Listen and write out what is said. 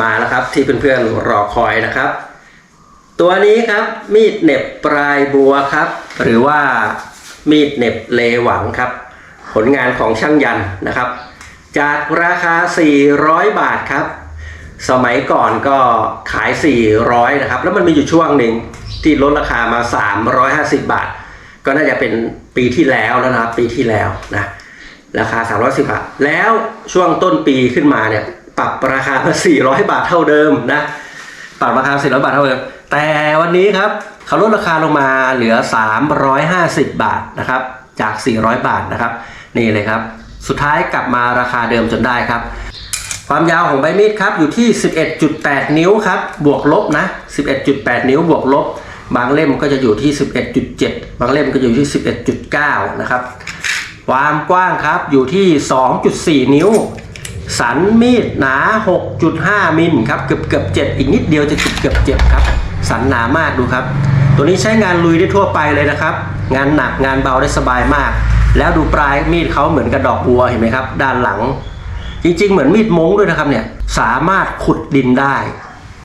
มาแล้วครับที่เพื่อนๆรอคอยนะครับ ตัวนี้ครับมีดเน็บปลายบัวครับ หรือว่ามีดเน็บเลหวังครับ ผลงานของช่างยันนะครับ จากราคา 400 บาทครับ สมัยก่อนก็ขาย 400 นะครับ แล้วมันมีอยู่ช่วงหนึ่งที่ลดราคามา 350 บาท ก็น่าจะเป็นปีที่แล้วแล้วนะครับปีที่แล้วนะราคา 310บาทแล้วช่วงต้นปีขึ้นมาเนี่ย ปรับราคามา400 บาทเท่าเดิมนะปรับราคา 400 บาทเท่าเดิม แต่วันนี้ครับเขาลดราคาลงมาเหลือ 350 บาทนะครับ จาก 400 บาทนะครับ นี่เลยครับ สุดท้ายกลับมาราคาเดิมจนได้ครับ ความยาวของใบมีดครับอยู่ที่ 11.8 นิ้วครับ บวกลบนะ 11.8 นิ้วบวกลบ บางเล่มก็จะอยู่ที่ 11.7 บางเล่มก็อยู่ที่ 11.9 นะครับ ความกว้างครับอยู่ที่ 2.4 นิ้ว สันมีดหนา 6.5 มิลครับเกือบเกือบ7อีกนิดเดียวจะเกือบเกือบ7ครับ สันหนามากดูครับ ตัวนี้ใช้งานลุยได้ทั่วไปเลยนะครับ งานหนักงานเบาได้สบายมาก แล้วดูปลายมีดเขาเหมือนกระดอกบัวเห็นไหมครับ ด้านหลัง จริงๆ เหมือนมีดม้งด้วยนะครับเนี่ยสามารถขุดดินได้